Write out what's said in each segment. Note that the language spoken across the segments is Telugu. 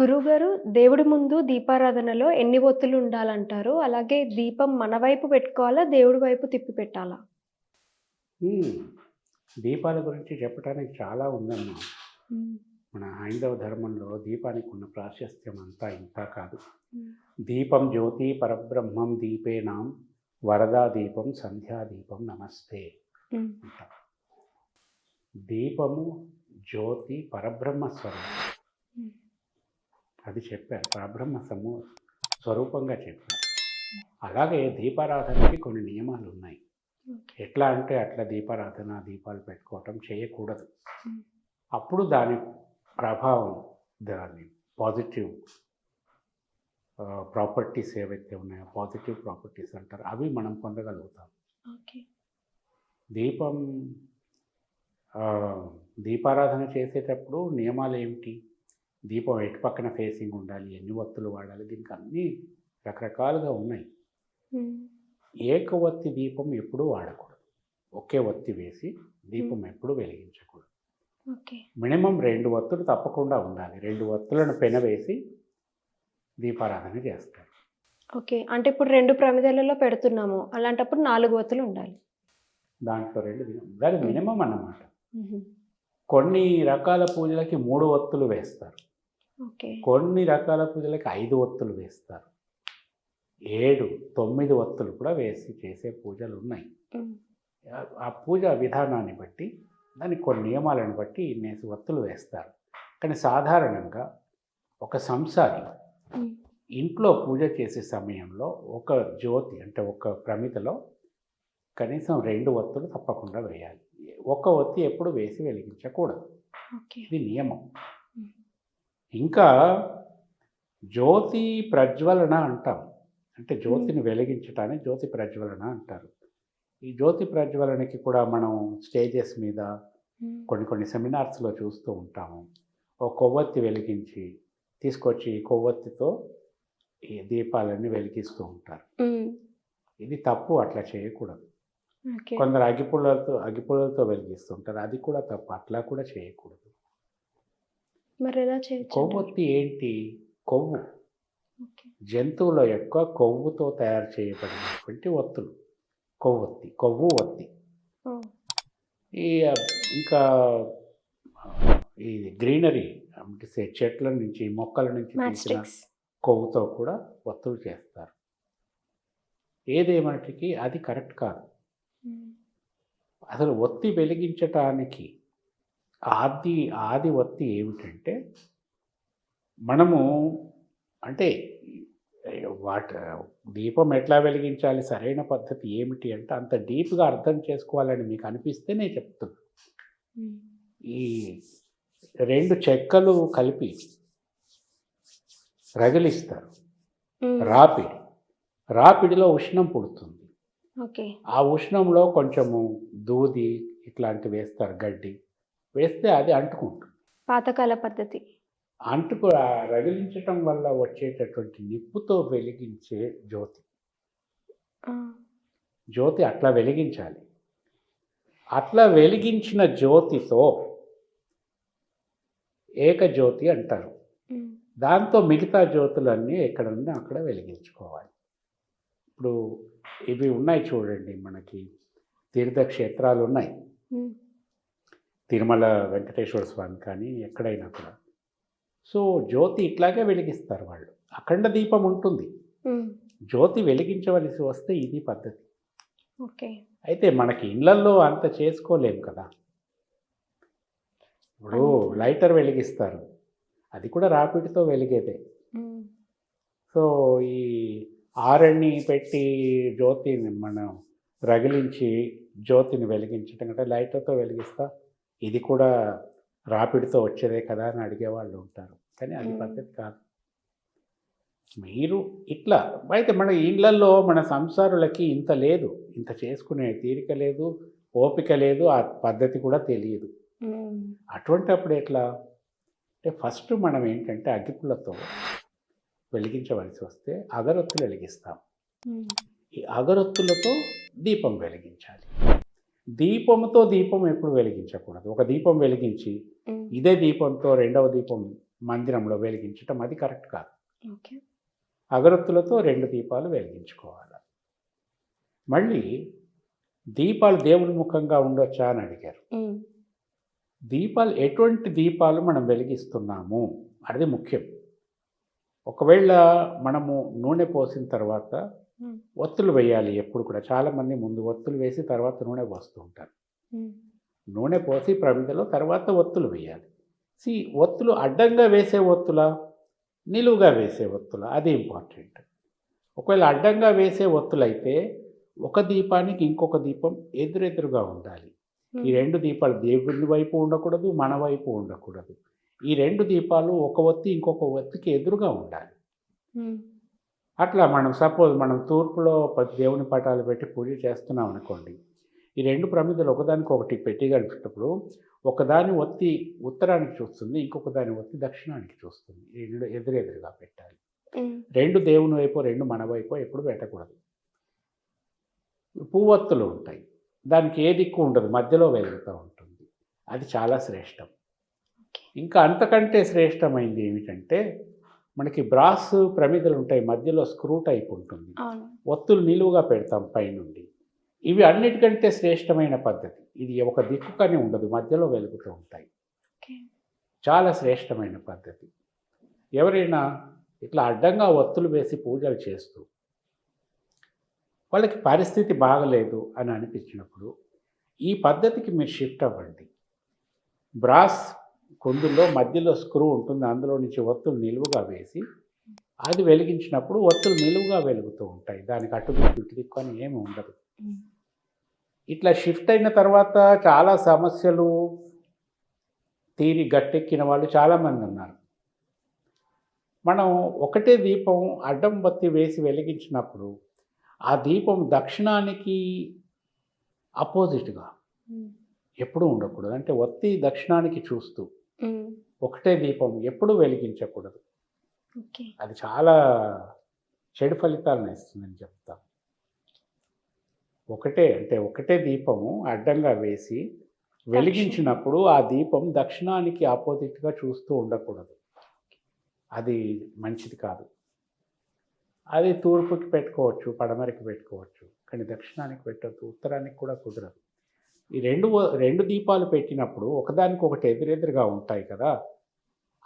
గురువుగారు దేవుడి ముందు దీపారాధనలో ఎన్ని ఒత్తులు ఉండాలంటారు? అలాగే దీపం మన వైపు పెట్టుకోవాలా? దేవుడి వైపు తిప్పి పెట్టాలా? దీపాల గురించి చెప్పడానికి చాలా ఉందమ్మా. మన హైందవ ధర్మంలో దీపానికి ఉన్న ప్రాశస్త్యం అంతా ఇంత కాదు. దీపం జ్యోతి పరబ్రహ్మం దీపేనాం వరదా దీపం సంధ్యా దీపం నమస్తే. దీపము జ్యోతి పరబ్రహ్మ స్వరూపం. అది చెప్పారు. పరబ్రహ్మ సమూ స్వరూపంగా చెప్పారు. అలాగే దీపారాధనకి కొన్ని నియమాలు ఉన్నాయి ఎట్లా అంటే అట్లా దీపారాధన దీపాలు పెట్టుకోవటం చేయకూడదు. అప్పుడు దాని ప్రభావం దాని పాజిటివ్ ప్రాపర్టీస్ ఏవైతే ఉన్నాయో పాజిటివ్ ప్రాపర్టీస్ అంటారు అవి మనం పొందగలుగుతాం. దీపం దీపారాధన చేసేటప్పుడు నియమాలు ఏమిటి? దీపం ఎటు పక్కన ఫేసింగ్ ఉండాలి ఎన్ని ఒత్తులు వాడాలి దీనికి అన్నీ రకరకాలుగా ఉన్నాయి. ఏక ఒత్తి దీపం ఎప్పుడూ వాడకూడదు. ఒకే ఒత్తి వేసి దీపం ఎప్పుడూ వెలిగించకూడదు. ఓకే. మినిమం రెండు ఒత్తులు తప్పకుండా ఉండాలి. రెండు ఒత్తులను పెనవేసి దీపారాధన చేస్తారు. ఓకే. అంటే ఇప్పుడు రెండు ప్రమిదలలో పెడుతున్నాము. అలాంటప్పుడు నాలుగు ఒత్తులు ఉండాలి. దాంట్లో రెండు దాని. మినిమం అన్నమాట. కొన్ని రకాల పూజలకి మూడు ఒత్తులు వేస్తారు. కొన్ని రకాల పూజలకి ఐదు ఒత్తులు వేస్తారు. ఏడు తొమ్మిది ఒత్తులు కూడా వేసి చేసే పూజలు ఉన్నాయి. ఆ- పూజ విధానాన్ని బట్టి దానికి కొన్ని నియమాలను బట్టి ఇన్నేసి ఒత్తులు వేస్తారు. కానీ సాధారణంగా ఒక సంసారి. ఇంట్లో పూజ చేసే సమయంలో ఒక జ్యోతి అంటే ఒక ప్రమిదలో కనీసం రెండు ఒత్తులు తప్పకుండా వేయాలి. ఒక ఒత్తి ఎప్పుడు వేసి వెలిగించకూడదు. ఇది నియమం. ఇంకా జ్యోతి ప్రజ్వలన అంటాం. అంటే జ్యోతిని వెలిగించటాన్ని జ్యోతి ప్రజ్వలన అంటారు. ఈ జ్యోతి ప్రజ్వలనకి కూడా మనం స్టేజెస్ మీద. కొన్ని కొన్ని సెమినార్స్లో చూస్తూ ఉంటాము. ఒక కొవ్వొత్తి వెలిగించి తీసుకొచ్చి ఈ కొవ్వొత్తితో ఈ దీపాలన్నీ వెలిగిస్తూ ఉంటారు. ఇది తప్పు అట్లా చేయకూడదు. కొందరు అగ్గిపుల్లలతో అగ్గిపుల్లలతో వెలిగిస్తుంటారు. అది కూడా తప్పు. అట్లా కూడా చేయకూడదు. మరి ఎలా కొవ్వొత్తి ఏంటి? కొవ్వు. జంతువుల యొక్క కొవ్వుతో తయారు చేయబడినటువంటి ఒత్తులు. కొవ్వొత్తి కొవ్వు ఒత్తి. ఈ ఇంకా ఈ గ్రీనరీ అంటే చెట్ల నుంచి మొక్కల నుంచి తీసిన కొవ్వుతో కూడా ఒత్తులు చేస్తారు. ఏదేమటికి అది కరెక్ట్ కాదు. అసలు ఒత్తి వెలిగించటానికి ఆది ఆది ఒత్తి ఏమిటంటే మనము అంటే వాట దీపం ఎట్లా వెలిగించాలి సరైన పద్ధతి ఏమిటి అంటే అంత డీప్గా అర్థం చేసుకోవాలని మీకు అనిపిస్తే నేను చెప్తున్నా. ఈ రెండు చెక్కలు కలిపి రగిలిస్తారు. రాపిడి రాపిడిలో ఉష్ణం పుడుతుంది ఆ ఉష్ణంలో కొంచెము దూది ఇట్లాంటివి వేస్తారు గడ్డి. వేస్తే అది అంటుకుంటుంది. పాతకాల పద్ధతి. అంటుకు రగిలించటం వల్ల వచ్చేటటువంటి నిప్పుతో వెలిగించే జ్యోతి. జ్యోతి అట్లా వెలిగించాలి. అట్లా వెలిగించిన జ్యోతితో ఏకజ్యోతి అంటారు. దాంతో మిగతా జ్యోతులన్నీ ఎక్కడన్నా అక్కడ వెలిగించుకోవాలి. ఇప్పుడు ఇవి ఉన్నాయి చూడండి మనకి. తీర్థక్షేత్రాలు ఉన్నాయి. తిరుమల వెంకటేశ్వర స్వామి కానీ ఎక్కడైనా కూడా. సో జ్యోతి ఇట్లాగే వెలిగిస్తారు వాళ్ళు. అఖండ దీపం ఉంటుంది. జ్యోతి వెలిగించవలసి వస్తే ఇది పద్ధతి. ఓకే. అయితే మనకి ఇళ్ళల్లో అంత చేసుకోలేం కదా. ఇప్పుడు లైటర్ వెలిగిస్తారు. అది కూడా రాపిడితో వెలిగేదే. సో ఈ ఆరణి పెట్టి జ్యోతిని మనం రగిలించి జ్యోతిని వెలిగించటం అంటే లైటర్తో వెలిగిస్తా ఇది కూడా రాపిడితో వచ్చేదే కదా అని అడిగేవాళ్ళు ఉంటారు. కానీ అది. పద్ధతి కాదు. మీరు ఇట్లా అయితే మన ఇళ్ళల్లో మన సంసారులకి ఇంత లేదు. ఇంత చేసుకునే తీరిక లేదు ఓపిక లేదు ఆ పద్ధతి కూడా తెలియదు. మ్మ్. అటువంటప్పుడు ఎట్లా? అంటే ఫస్ట్ మనం ఏంటంటే అగ్గిపుల్లతో వెలిగించవలసి వస్తే అగరొత్తులు వెలిగిస్తాం. ఈ అగరొత్తులతో దీపం వెలిగించాలి. దీపంతో దీపం ఎప్పుడు వెలిగించకూడదు. ఒక దీపం వెలిగించి. ఇదే దీపంతో రెండవ దీపం మందిరంలో వెలిగించటం అది కరెక్ట్ కాదు. ఓకే. అగరొత్తులతో రెండు దీపాలు వెలిగించుకోవాలి. మళ్ళీ దీపాలు దేవుని ముఖంగా ఉండొచ్చా అని అడిగారు. దీపాలు ఎటువంటి దీపాలు మనం వెలిగిస్తున్నాము? అది ముఖ్యం. ఒకవేళ మనము నూనె పోసిన తర్వాత ఉమ్, ఒత్తులు వేయాలి ఎప్పుడు కూడా. చాలామంది ముందు ఒత్తులు వేసి తర్వాత నూనె పోస్తూ ఉంటారు. ఉమ్, నూనె పోసి ప్రమిదలో తర్వాత ఒత్తులు వేయాలి. సి ఒత్తులు అడ్డంగా వేసే ఒత్తుల? నిలువుగా వేసే ఒత్తుల? అది ఇంపార్టెంట్ ఒకవేళ అడ్డంగా వేసే ఒత్తులైతే ఒక దీపానికి ఇంకొక దీపం ఎదురెదురుగా ఉండాలి. ఈ రెండు దీపాలు దేవుని వైపు ఉండకూడదు మన వైపు ఉండకూడదు. ఈ రెండు దీపాలు ఒక ఒత్తి ఇంకొక ఒత్తికి ఎదురుగా ఉండాలి. అట్లా మనం సపోజ్ మనం తూర్పులో ప- దేవుని పటాలు పెట్టి పూజ చేస్తున్నాం అనుకోండి ఈ రెండు ప్రమిదలు ఒకదానికి ఒకటి పెట్టి కలిపేటప్పుడు ఒకదాని ఒత్తి ఉత్తరానికి చూస్తుంది ఇంకొక దాని ఒత్తి దక్షిణానికి చూస్తుంది. రెండు ఎదురెదురుగా పెట్టాలి. రెండు దేవుని వైపు రెండు మన వైపు ఎప్పుడు పెట్టకూడదు. పువ్వొత్తులు ఉంటాయి. దానికి ఏ దిక్కు ఉండదు మధ్యలో వెలుగుతూ ఉంటుంది. అది చాలా శ్రేష్టం. ఇంకా అంతకంటే శ్రేష్టమైంది ఏమిటంటే మనకి బ్రాస్ ప్రమిదలు ఉంటాయి మధ్యలో స్క్రూ టైప్ ఉంటుంది. ఒత్తులు నిలువుగా పెడతాం పైనుండి. ఇవి అన్నిటికంటే శ్రేష్టమైన పద్ధతి. ఇది ఒక దిక్కు కానీ ఉండదు మధ్యలో వెలుగుతూ ఉంటాయి. చాలా శ్రేష్టమైన పద్ధతి. ఎవరైనా ఇట్లా అడ్డంగా ఒత్తులు వేసి పూజలు చేస్తూ వాళ్ళకి పరిస్థితి బాగలేదు అని అనిపించినప్పుడు ఈ పద్ధతికి మీరు షిఫ్ట్ అవ్వండి. బ్రాస్ కుందుల్లో మధ్యలో స్క్రూ ఉంటుంది అందులో నుంచి ఒత్తులు నిలువుగా వేసి అది వెలిగించినప్పుడు ఒత్తులు నిలువుగా వెలుగుతూ ఉంటాయి. దానికి అటు దిక్కు ఇటు దిక్కు అని ఏమి ఉండదు. ఇట్లా షిఫ్ట్ అయిన తర్వాత చాలా సమస్యలు తీరి గట్టెక్కిన వాళ్ళు చాలామంది ఉన్నారు. మనం ఒకటే దీపం అడ్డం బత్తి వేసి వెలిగించినప్పుడు ఆ దీపం దక్షిణానికి అపోజిట్గా ఎప్పుడూ ఉండకూడదు. అంటే ఒత్తి దక్షిణానికి చూస్తూ ఒకటే దీపం ఎప్పుడూ వెలిగించకూడదు. అది చాలా చెడు ఫలితాలను ఇస్తుందని చెప్తా. ఒకటే అంటే ఒకటే దీపము అడ్డంగా వేసి వెలిగించినప్పుడు ఆ దీపం దక్షిణానికి ఆపోజిట్గా చూస్తూ ఉండకూడదు. అది మంచిది కాదు. అది తూర్పుకి పెట్టుకోవచ్చు పడమరకి పెట్టుకోవచ్చు కానీ దక్షిణానికి పెట్టద్దు ఉత్తరానికి కూడా కుదరదు. ఈ రెండు రెండు దీపాలు పెట్టినప్పుడు ఒకదానికి ఒకటి ఎదురెదురుగా ఉంటాయి కదా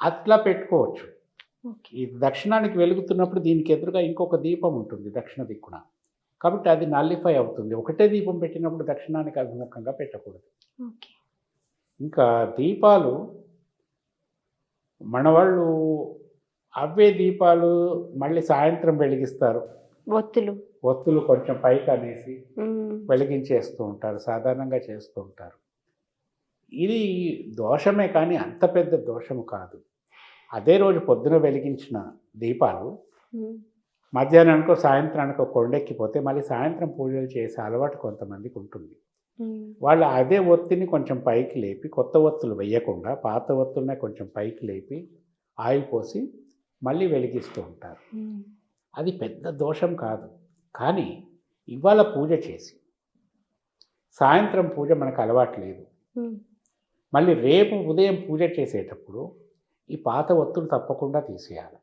అట్లా పెట్టుకోవచ్చు. ఈ దక్షిణానికి వెలుగుతున్నప్పుడు దీనికి ఎదురుగా ఇంకొక దీపం ఉంటుంది దక్షిణ దిక్కున. కాబట్టి అది నల్లిఫై అవుతుంది. ఒకటే దీపం పెట్టినప్పుడు దక్షిణానికి అభిముఖంగా పెట్టకూడదు. ఇంకా దీపాలు మన వాళ్ళు అవే దీపాలు మళ్ళీ సాయంత్రం వెలిగిస్తారు. ఒత్తులు. ఒత్తులు కొంచెం పైకి అనేసి వెలిగించేస్తూ ఉంటారు సాధారణంగా చేస్తూ ఉంటారు. ఇది దోషమే కానీ అంత పెద్ద దోషము కాదు. అదే రోజు పొద్దున వెలిగించిన దీపాలు మధ్యాహ్నానికో సాయంత్రానికో కొండెక్కిపోతే మళ్ళీ సాయంత్రం పూజలు చేసే అలవాటు కొంతమందికి ఉంటుంది. వాళ్ళు అదే ఒత్తిని కొంచెం పైకి లేపి కొత్త ఒత్తులు వేయకుండా పాత ఒత్తులనే కొంచెం పైకి లేపి ఆయిల్ పోసి మళ్ళీ వెలిగిస్తూ ఉంటారు. అది పెద్ద దోషం కాదు. కానీ ఇవాళ పూజ చేసి సాయంత్రం పూజ మనకు అలవాటు లేదు. మళ్ళీ రేపు ఉదయం పూజ చేసేటప్పుడు ఈ పాత ఒత్తులు తప్పకుండా తీసేయాలి.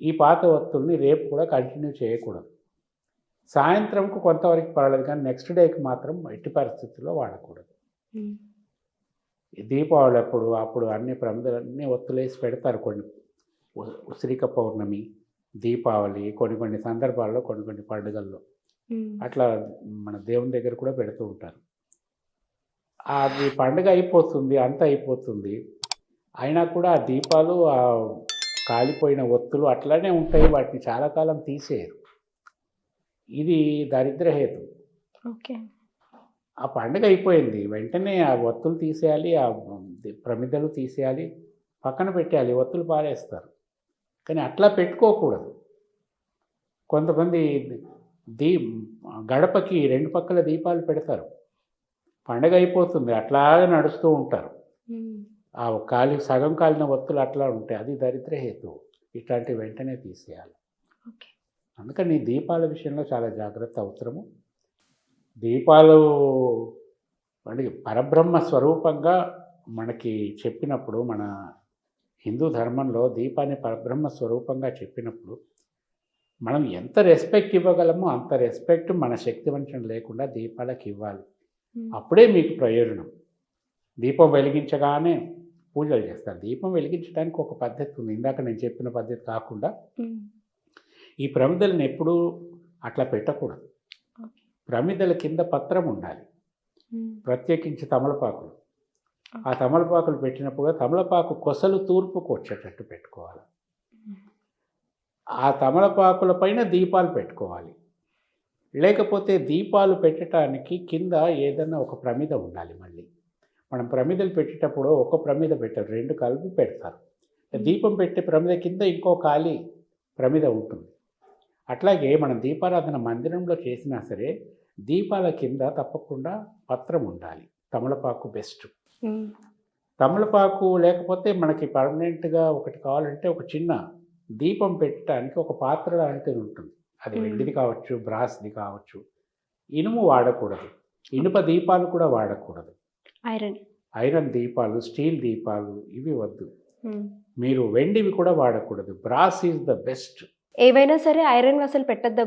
ఈ పాత ఒత్తుల్ని రేపు కూడా కంటిన్యూ చేయకూడదు. సాయంత్రంకు కొంతవరకు పర్వాలేదు కానీ నెక్స్ట్ డేకి మాత్రం ఎట్టి పరిస్థితుల్లో వాడకూడదు. దీపావళి అప్పుడు అప్పుడు అన్ని ప్రమిదలన్నీ ఒత్తులేసి పెడతారు కొన్ని. ఉసిరిక పౌర్ణమి దీపావళి కొన్ని కొన్ని సందర్భాల్లో కొన్ని కొన్ని పండుగల్లో. అట్లా మన దేవుని దగ్గర కూడా పెడుతూ ఉంటారు. అది పండుగ అయిపోతుంది అంత అయిపోతుంది. అయినా కూడా ఆ దీపాలు ఆ కాలిపోయిన ఒత్తులు అట్లానే ఉంటాయి వాటిని చాలా కాలం తీసేయరు. ఇది దరిద్రహేతు ఓకే. ఆ పండుగ అయిపోయింది. వెంటనే ఆ ఒత్తులు తీసేయాలి ఆ ప్రమిదలు తీసేయాలి పక్కన పెట్టేయాలి ఒత్తులు పారేస్తారు. కానీ అట్లా పెట్టుకోకూడదు. కొంతమంది దీ గడపకి రెండు పక్కల దీపాలు పెడతారు. పండగ అయిపోతుంది అట్లాగే నడుస్తూ ఉంటారు. ఆ కాలి సగం కాలిన ఒత్తులు అట్లా ఉంటాయి. అది దరిద్ర హేతు. ఇట్లాంటి వెంటనే తీసేయాలి. అందుకని దీపాల విషయంలో చాలా జాగ్రత్త అవసరము. దీపాలు మనకి పరబ్రహ్మ స్వరూపంగా మనకి చెప్పినప్పుడు మన హిందూ ధర్మంలో దీపాన్ని పరబ్రహ్మ స్వరూపంగా చెప్పినప్పుడు మనం ఎంత రెస్పెక్ట్ ఇవ్వగలమో అంత రెస్పెక్ట్ మన శక్తి వంచన లేకుండా దీపాలకు ఇవ్వాలి ఉమ్. అప్పుడే మీకు ప్రయోజనం దీపం వెలిగించగానే పూజలు చేస్తారు దీపం వెలిగించడానికి ఒక పద్ధతి ఉంది ఇందాక నేను చెప్పిన పద్ధతి కాకుండా ఉమ్. ఈ ప్రమిదలను ఎప్పుడూ అట్లా పెట్టకూడదు. ప్రమిదల కింద పత్రం ఉండాలి ఉమ్. ప్రత్యేకించి తమలపాకులు ఆ తమలపాకులు పెట్టినప్పుడు తమలపాకు కొసలు తూర్పుకు వచ్చేటట్టు పెట్టుకోవాలి. ఆ తమలపాకుల పైన దీపాలు పెట్టుకోవాలి. లేకపోతే దీపాలు పెట్టడానికి కింద ఏదైనా ఒక ప్రమిద ఉండాలి మళ్ళీ. మనం ప్రమిదలు పెట్టేటప్పుడు ఒక ప్రమిద పెట్టరు రెండు కలిపి పెడతారు. దీపం పెట్టే ప్రమిద కింద ఇంకో ఖాళీ ప్రమిద ఉంటుంది. అట్లాగే మనం దీపారాధన మందిరంలో చేసినా సరే దీపాల కింద తప్పకుండా పత్రం ఉండాలి. తమలపాకు బెస్ట్. తమలపాకు లేకపోతే మనకి పర్మనెంట్గా ఒకటి కావాలంటే ఒక చిన్న దీపం పెట్టడానికి ఒక పాత్ర లాంటిది ఉంటుంది. అది. వెండిది కావచ్చు బ్రాస్ది కావచ్చు. ఇనుము వాడకూడదు. ఇనుప దీపాలు కూడా వాడకూడదు. ఐరన్. ఐరన్ దీపాలు స్టీల్ దీపాలు ఇవి వద్దు. మీరు వెండివి కూడా వాడకూడదు. Brass is the best. ఏవైనా సరే ఐరన్ అసలు పెట్టద్దా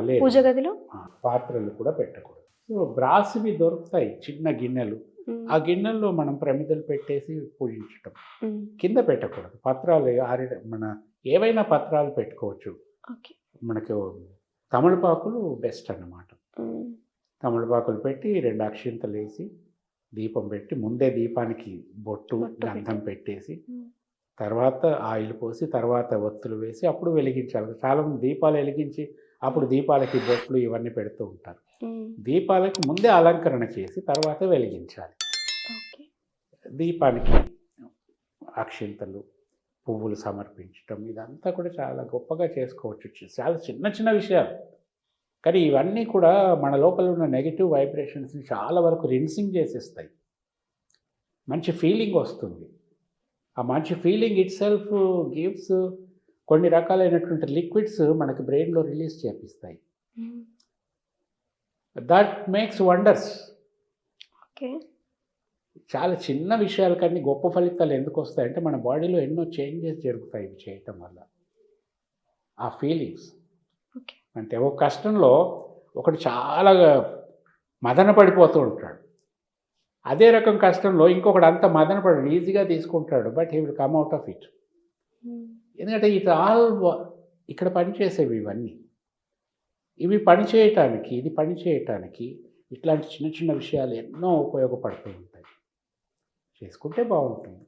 లేదు. పూజ గదిలో? పాత్రలు కూడా పెట్టకూడదు. సో బ్రాస్వి దొరుకుతాయి. చిన్న గిన్నెలు. ఆ గిన్నెల్లో మనం ప్రమిదలు పెట్టేసి పూజించటం. కింద పెట్టకూడదు పత్రాలు ఆరి మన ఏవైనా పత్రాలు పెట్టుకోవచ్చు మనకు తమలపాకులు బెస్ట్ అన్నమాట. తమలపాకులు పెట్టి రెండు అక్షింతలు వేసి దీపం పెట్టి ముందే దీపానికి బొట్టు గంధం పెట్టేసి. తర్వాత ఆయిల్ పోసి తర్వాత ఒత్తులు వేసి అప్పుడు వెలిగించాలి చాలామంది దీపాలు వెలిగించి అప్పుడు దీపాలకి బొట్లు ఇవన్నీ పెడుతూ ఉంటారు. దీపాలకి ముందే అలంకరణ చేసి తర్వాత వెలిగించాలి. దీపానికి అక్షింతలు పువ్వులు సమర్పించటం ఇదంతా కూడా చాలా గొప్పగా చేసుకోవచ్చు. చాలా చిన్న చిన్న విషయాలు. కానీ ఇవన్నీ కూడా మన లోపల ఉన్న నెగిటివ్ వైబ్రేషన్స్ని చాలా వరకు రిన్సింగ్ చేసేస్తాయి. మంచి ఫీలింగ్ వస్తుంది. ఆ మంచి ఫీలింగ్ ఇట్ సెల్ఫ్ గివ్స్ కొన్ని రకాలైనటువంటి లిక్విడ్స్ మనకి బ్రెయిన్లో release చేపిస్తాయి. That makes wonders okay. చాలా చిన్న విషయాల కన్నా గొప్ప ఫలితాలు ఎందుకు వస్తాయంటే మన బాడీలో ఎన్నో చేంజెస్ జరుగుతాయి ఇవి చేయటం వల్ల. ఆ ఫీలింగ్స్ అంటే ఒక కష్టంలో ఒకడు చాలా మదన పడిపోతూ ఉంటాడు. అదే రకం కష్టంలో ఇంకొకడు అంత మదన పడి ఈజీగా తీసుకుంటాడు but he will come out of it. ఎందుకంటే ఇట్ ఆల్ ఇక్కడ పనిచేసేవి ఇవన్నీ. ఇవి పనిచేయటానికి ఇది పనిచేయటానికి ఇట్లాంటి చిన్న చిన్న విషయాలు ఎన్నో ఉపయోగపడుతూ ఉంటాయి. చేసుకుంటే బాగుంటుంది.